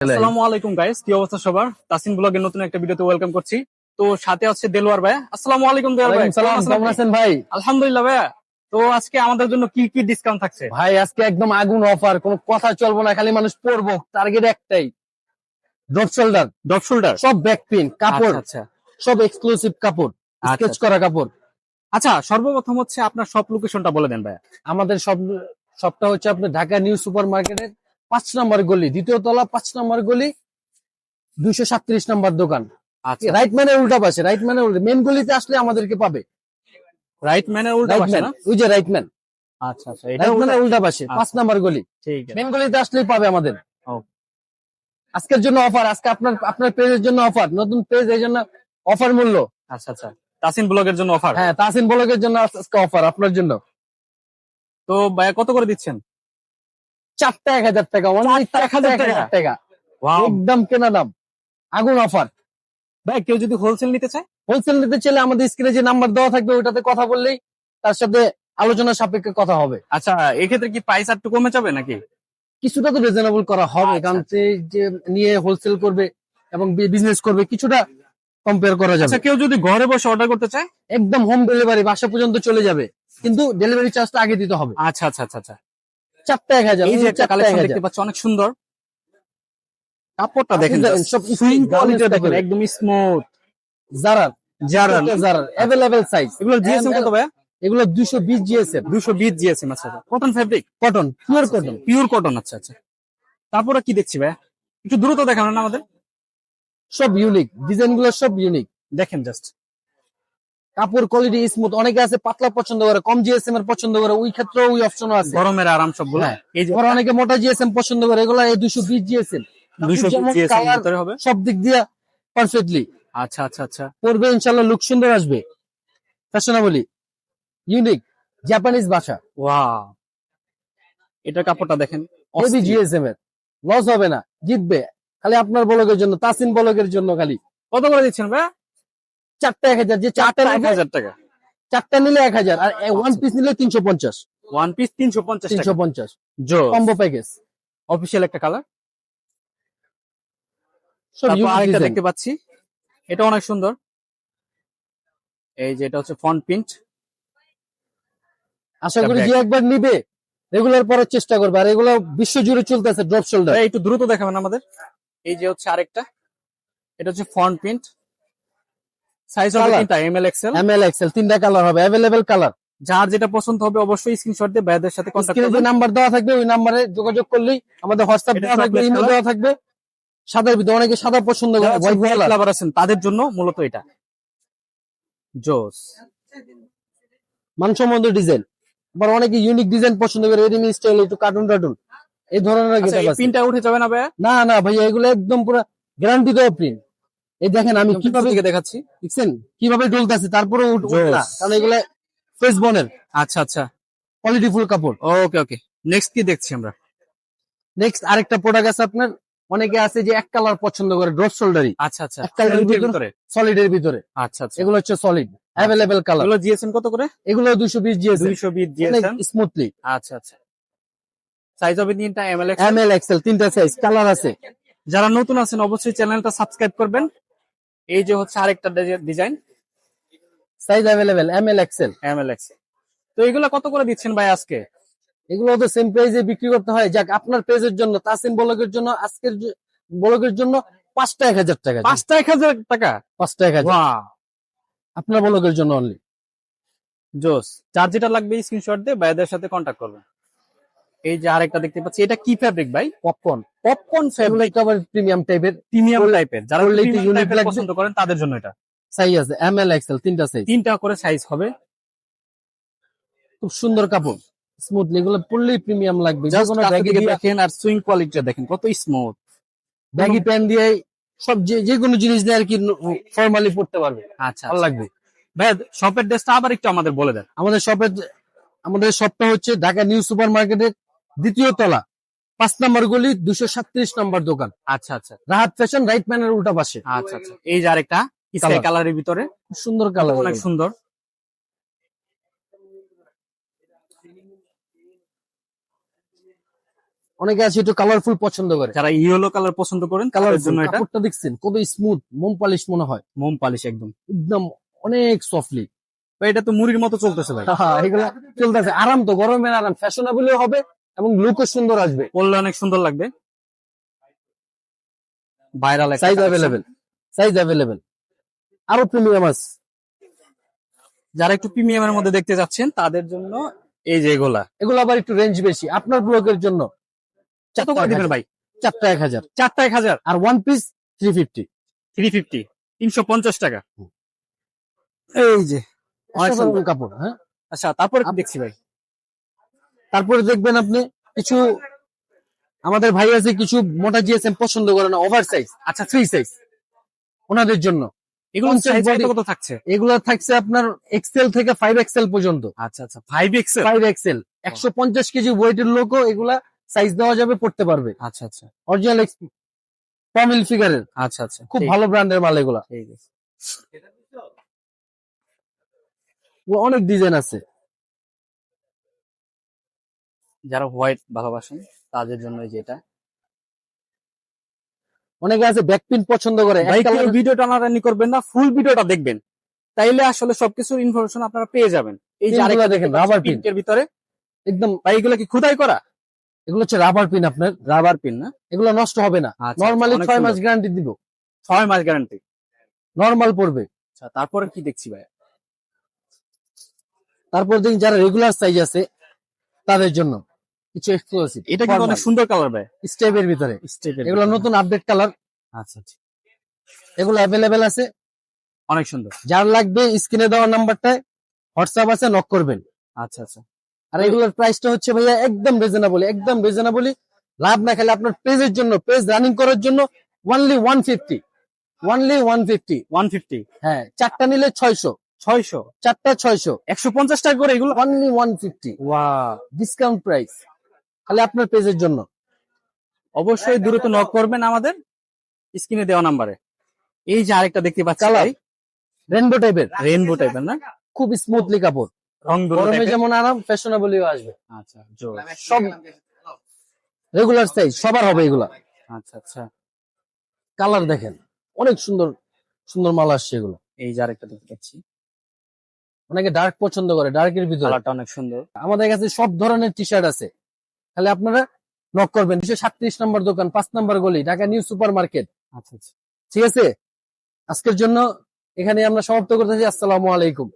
আসসালামু আলাইকুম গাইস কি অবস্থা সবার? তাসিন ব্লগের নতুন একটা ভিডিওতে ওয়েলকাম করছি। তো সাথে আছে দেলোয়ার ভাই। আসসালামু আলাইকুম দেলোয়ার ভাই। কেমন আছেন ভাই? আলহামদুলিল্লাহ ভাইয়া। তো আজকে আমাদের জন্য কি কি ডিসকাউন্ট থাকছে? ভাই আজকে একদম আগুন অফার কোনো কথা চলবো না খালি মানুষ পরবো টার্গেট একটাই। ড্রপ শোল্ডার শোল্ডার সব ব্যাক পিন কাপড়। আচ্ছা সব এক্সক্লুসিভ কাপড়। আচ্ছা, স্কেচ করা কাপড়। আচ্ছা সর্বপ্রথম হচ্ছে আপনার সব লোকেশনটা বলে দেন ভাইয়া। আমাদের সব সবটা হচ্ছে আপনার ঢাকা নিউ সুপার মার্কেটের পাঁচ নম্বর গলি দ্বিতীয় তলা পাঁচ নম্বর গলি দুইশো সাতত্রিশ নম্বর দোকান। আচ্ছা। রাইট ম্যানের উল্টা পাশে রাইট ম্যানের উল্টা মেন গলিতে আসলে আমাদেরকে পাবে। রাইট ম্যানের উল্টা পাশে ওই যে রাইট ম্যান আচ্ছা আচ্ছা এটা উল্টা পাশে পাঁচ আচ্ছা। নম্বর গলি। ঠিক মেন গলিতে আসলেই পাবে আমাদের। আজকের জন্য অফার আজকে আপনার আপনার পেজের জন্য অফার নতুন পেজ এই জন্য অফার মূল্য। আচ্ছা আচ্ছা। তাসিন ব্লগের জন্য অফার হ্যাঁ তাসিন বলকের জন্য আজকে অফার আপনার জন্য। তো ভাইয়া কত করে দিচ্ছেন? চারটা এক হাজার টাকা অনলি এক হাজার টাকা। একদম কেনা দাম। আগুন অফার। ভাই কেউ যদি হোলসেল নিতে চায়? হোলসেল নিতে চাইলে আমাদের স্ক্রিনে যে নাম্বার দেওয়া থাকবে ওইটাতে কথা বললেই তার সাথে আলোচনা সাপেক্ষে কথা হবে। আচ্ছা এক্ষেত্রে কি প্রাইস আর একটু কমে যাবে নাকি? কিছুটা তো রিজনেবল করা হবে আচ্ছা, কারণ সে যে নিয়ে হোলসেল করবে এবং বিজনেস করবে কিছুটা কম্পেয়ার করা যাবে। আচ্ছা কেউ যদি ঘরে বসে অর্ডার করতে চায়? একদম হোম ডেলিভারি বাসা পর্যন্ত চলে যাবে। কিন্তু ডেলিভারি চার্জটা আগে দিতে হবে। আচ্ছা আচ্ছা আচ্ছা আচ্ছা। চারটা এক হাজার এই যে একটা কালেকশন দেখতে পাচ্ছি অনেক সুন্দর। কাপড়টা দেখেন সব সুইং কোয়ালিটি দেখেন। একদম স্মুথ জারার যারা জারার অ্যাভেলেবেল সাইজ এগুলো জিএসএম কত ভাই এগুলো দুশো বিশ জিএসএম দুশো বিশ জিএসএম আচ্ছা। Cotton fabric cotton pure cotton pure cotton আচ্ছা আচ্ছা। তারপরে কি দেখছি ভাই একটু দ্রুত দেখাবেন না আমাদের? সব ইউনিক ডিজাইনগুলো সব ইউনিক দেখেন জাস্ট কাপড় কোয়ালিটি স্মুথ অনেকে আছে পাতলা পছন্দ করে কম জিএসএম এর পছন্দ করে ওই ক্ষেত্রে ওই অপশনও আছে। গরমের আরাম সবগুলো হ্যাঁ। এই যে অনেকে মোটা জিএসএম পছন্দ করে এগুলো এই দুশো বিশ জিএসএম দুশো জিএসএম ভিতরে হবে? সব দিক দিয়ে পারফেক্টলি আচ্ছা আচ্ছা আচ্ছা। পরবে ইনশাল্লাহ লুক সুন্দর আসবে। ফ্যাশনেবলি ইউনিক জাপানিজ ভাষা ওয়াও এটা কাপড়টা দেখেন হেভি জিএসএম এর। লস হবে না জিতবে। খালি আপনার বলকের জন্য তাসিন বলকের জন্য খালি। কত করে দিচ্ছেন ভাই? চারটা এক হাজার যে চারটা এক হাজার টাকা। চারটা নিলে এক হাজার আর ওয়ান পিস নিলে তিনশো পঞ্চাশ। ওয়ান পিস তিনশো পঞ্চাশ তিনশো পঞ্চাশ। জো কম্বো প্যাকেজ অফিসিয়াল একটা কালার আরেকটা দেখতে পাচ্ছি। এটা অনেক সুন্দর। এই যে এটা হচ্ছে ফন্ট প্রিন্ট আশা করি যে একবার নিবে রেগুলার পড়ার চেষ্টা করবে। আর এগুলো বিশ্ব জুড়ে চলতেছে ড্রপ শোল্ডার একটু দ্রুত দেখাবেন আমাদের। এই যে হচ্ছে আরেকটা। এটা হচ্ছে ফন্ট প্রিন্ট সাইজ হবে তিনটা M L XL M L XL তিনটা কালার হবে কালার যার যেটা পছন্দ হবে অবশ্যই স্ক্রিনশট দিয়ে ভাইদের সাথে যে নাম্বার দেওয়া থাকবে ওই নাম্বারে যোগাযোগ করলেই আমাদের হোয়াটসঅ্যাপ দেওয়া থাকবে ইমেল দেওয়া থাকবে। সাদার ভিতরে অনেকে সাদা পছন্দ করে যারা হোয়াইট কালার আছেন তাদের জন্য মূলত এটা। জোস মানসম্মত ডিজাইন আবার অনেকে ইউনিক ডিজাইন পছন্দ করে এডিমি স্টাইল একটু কার্টুন টার্টুন এই ধরনের আচ্ছা, গেটআপ আছে। পিনটা উঠে যাবে না ভাইয়া? না না ভাইয়া এগুলো একদম পুরো গ্যারান্টি দেওয়া প্রিন্ট এই দেখেন আমি কীভাবে দেখাচ্ছি দেখছেন? কীভাবে ডলতেছে তারপরে. কারণ এগুলো ফেস বনের আচ্ছা আচ্ছা। কোয়ালিটি ফুল কাপড়। ওকে ওকে নেক্সট কি দেখছি আমরা? নেক্সট আরেকটা প্রোডাক্ট আছে আপনার অনেকে আছে যে এক কালার পছন্দ করে ড্রপ শোল্ডারই আচ্ছা আচ্ছা। একটা এর এর ভিতরে- ভিতরে? সলিডের ভিতরে। আচ্ছা আচ্ছা। এগুলো হচ্ছে সলিড অ্যাভেলেবেল কালার এগুলো জিএসএম কত করে? এগুলো দুশো বিশ জিএস দুইশো বিশ জিএসএম। স্মুথলি আচ্ছা আচ্ছা। সাইজ হবে তিনটা? M L M L XL তিনটা সাইজ কালার আছে। যারা নতুন আছেন অবশ্যই চ্যানেলটা সাবস্ক্রাইব করবেন। এই যে হচ্ছে আরেকটা design. Size available M L XL M L X তো এগুলো কত করে দিচ্ছেন ভাই আজকে? এগুলো তো সেম প্রাইসে বিক্রি করতে হয়। যাক আপনার পেজের জন্য তাসিম বলকের জন্য আজকের বলকের জন্য পাঁচটা এক হাজার টাকা পাঁচটা এক হাজার টাকা? পাঁচটা এক হাজার। আপনার বলকের জন্য অনলি জোস যার যেটা লাগবে স্ক্রিনশট দিয়ে ভাইদের সাথে কন্ট্যাক্ট করবেন। এই যে আরেকটা দেখতে পাচ্ছি এটা কি ফ্যাব্রিক ভাই? পপকর্ন পপকর্ন ফ্যাব্রিক আবার প্রিমিয়াম টাইপের প্রিমিয়াম টাইপের যারা unique পছন্দ করেন তাদের জন্য এটা। সাইজ আছে এম এল এক্সেল তিনটা সাইজ তিনটা করে সাইজ হবে। খুব সুন্দর কাপড়। স্মুথলি এগুলো পরলেই প্রিমিয়াম লাগবে। যে কোনো ব্যাগি দেখেন আর সুইং কোয়ালিটিটা দেখেন কত স্মুথ ব্যাগি প্যান্ট দিয়ে সব যে যে কোনো জিনিস দিয়ে আর কি ফর্মালি পড়তে পারবে। আচ্ছা ভালো লাগবে। ভাই শপের ড্রেসটা আবার একটু আমাদের বলে দেন। আমাদের শপের আমাদের শপটা হচ্ছে ঢাকা নিউ সুপার মার্কেটের দ্বিতীয় তলা। পাঁচ নম্বর গলি দুশো সাতত্রিশ নম্বর দোকান। আচ্ছা আচ্ছা। রাহাত ফ্যাশন রাইট ম্যানের উল্টা পাশে। আচ্ছা আচ্ছা। এই যে আরেকটা স্কাই কালারের ভিতরে। সুন্দর কালার অনেক সুন্দর। অনেকে আছে একটু কালারফুল পছন্দ করে। যারা ইয়েলো কালার পছন্দ করেন কালার কালারের জন্য এটা কাপড়টা দেখছেন কত স্মুথ মোম পালিশ মনে হয়। মোম পালিশ একদম। একদম অনেক সফটলি এটা তো মুড়ির মতো চলতেছে ভাই। এগুলা চলতেছে। আরাম তো গরমের আরাম। ফ্যাশনেবল হবে এবং লুকও সুন্দর আসবে। পরলে অনেক সুন্দর লাগবে। Viral size available size available আরও প্রিমিয়াম আছে। যারা একটু প্রিমিয়ামের মধ্যে দেখতে যাচ্ছেন তাদের জন্য এই যে এগুলা। এগুলো আবার একটু রেঞ্জ বেশি। আপনার ব্লকের জন্য কত করে দিবেন ভাই? চারটা এক হাজার। চারটা এক হাজার? আর one piece three fifty three fifty তিনশো পঞ্চাশ টাকা। এই যে অনেক কাপড় হ্যাঁ? আচ্ছা তারপরে দেখছি ভাই? তারপরে দেখবেন আপনি কিছু আমাদের ভাই আছে কিছু মোটা জিএসএম পছন্দ করে না ওভার সাইজ আচ্ছা থ্রি সাইজ ওনাদের জন্য। এগুলো কত থাকছে? এগুলো থাকছে আপনার এক্সেল থেকে ফাইভ এক্সেল পর্যন্ত। আচ্ছা আচ্ছা ফাইভ এক্সেল ফাইভ এক্সেল একশো পঞ্চাশ কেজি ওয়েটের লোকও এগুলা সাইজ দেওয়া যাবে পড়তে পারবে। আচ্ছা আচ্ছা। অরিজিনাল ফ্যামিলি ফিগারের আচ্ছা আচ্ছা। খুব ভালো ব্র্যান্ডের মাল। এগুলো। অনেক ডিজাইন আছে। যারা হোয়াইট ভালোবাসেন তাদের জন্য যেটা অনেকে আছে ব্যাকপিন পছন্দ করে ভিডিও টানাটানি করবেন না ফুল ভিডিওটা দেখবেন। তাইলে আসলে সবকিছু ইনফরমেশন আপনারা পেয়ে যাবেন। এই যে আরেকটা দেখেন, rubber pin। এর ভিতরে। একদম ভাই এগুলো কি খুদাই করা? এগুলো হচ্ছে রাবার পিন আপনার রাবার পিন না? এগুলো নষ্ট হবে না। আচ্ছা, নর্মালি অনেক ছয় মাস গ্যারান্টি দিব। ছয় মাস গ্যারান্টি নরমাল পড়বে। আচ্ছা তারপরে কি দেখছি ভাই? তারপর দেখুন যারা রেগুলার সাইজ আছে তাদের জন্য। কিছু এক্সক্লুসিভ এটা কিন্তু অনেক সুন্দর কালার ভাই স্টেপের ভিতরে। স্টেপের এগুলো নতুন আপডেট কালার আচ্ছা আচ্ছা। এগুলো অ্যাভেলেবেল আছে। অনেক সুন্দর। যার লাগবে স্ক্রিনে দেওয়া নাম্বারটায় হোয়াটসঅ্যাপ আছে নক করবেন। আচ্ছা আচ্ছা। আর এগুলোর প্রাইসটা হচ্ছে ভাইয়া একদম রিজনেবল একদম রিজনেবলই লাভ না খেলে আপনার পেজের জন্য পেজ রানিং করার জন্য only one fifty only one fifty one fifty হ্যাঁ চারটা নিলে ছয়শো। ছয়শো? চারটা ছয়শো। একশো পঞ্চাশ টাকা করে এগুলো? ওয়ানলি ওয়ান ফিফটি ওয়া ডিসকাউন্ট প্রাইস খালি আপনার পেজের জন্য। অবশ্যই দ্রুত নক করবেন আমাদের স্ক্রিনে দেওয়া নাম্বারে। এই যে আরেকটা দেখতে পাচ্ছি Colour? রেনবো টাইপের রেনবো টাইপের না? খুব স্মুথলি কাপড়। রং গরমে যেমন আরাম ফ্যাশনেবলিও আসবে। আচ্ছা সব রেগুলার সাইজ সবার হবে এগুলা। আচ্ছা আচ্ছা। কালার দেখেন অনেক সুন্দর সুন্দর মাল আসছে এগুলো। এই যে আরেকটা দেখতে পাচ্ছি। অনেকে ডার্ক পছন্দ করে ডার্কের ভিতরে। কালারটা অনেক সুন্দর। আমাদের কাছে সব ধরনের টি শার্ট আছে। তাহলে আপনারা নক করবেন। দুশো সাতত্রিশ নম্বর দোকান পাঁচ নম্বর গলি ঢাকা নিউ সুপার মার্কেট আচ্ছা আচ্ছা। ঠিক আছে? আজকের জন্য এখানে আমরা সমাপ্ত করতেছি আসসালামু আলাইকুম।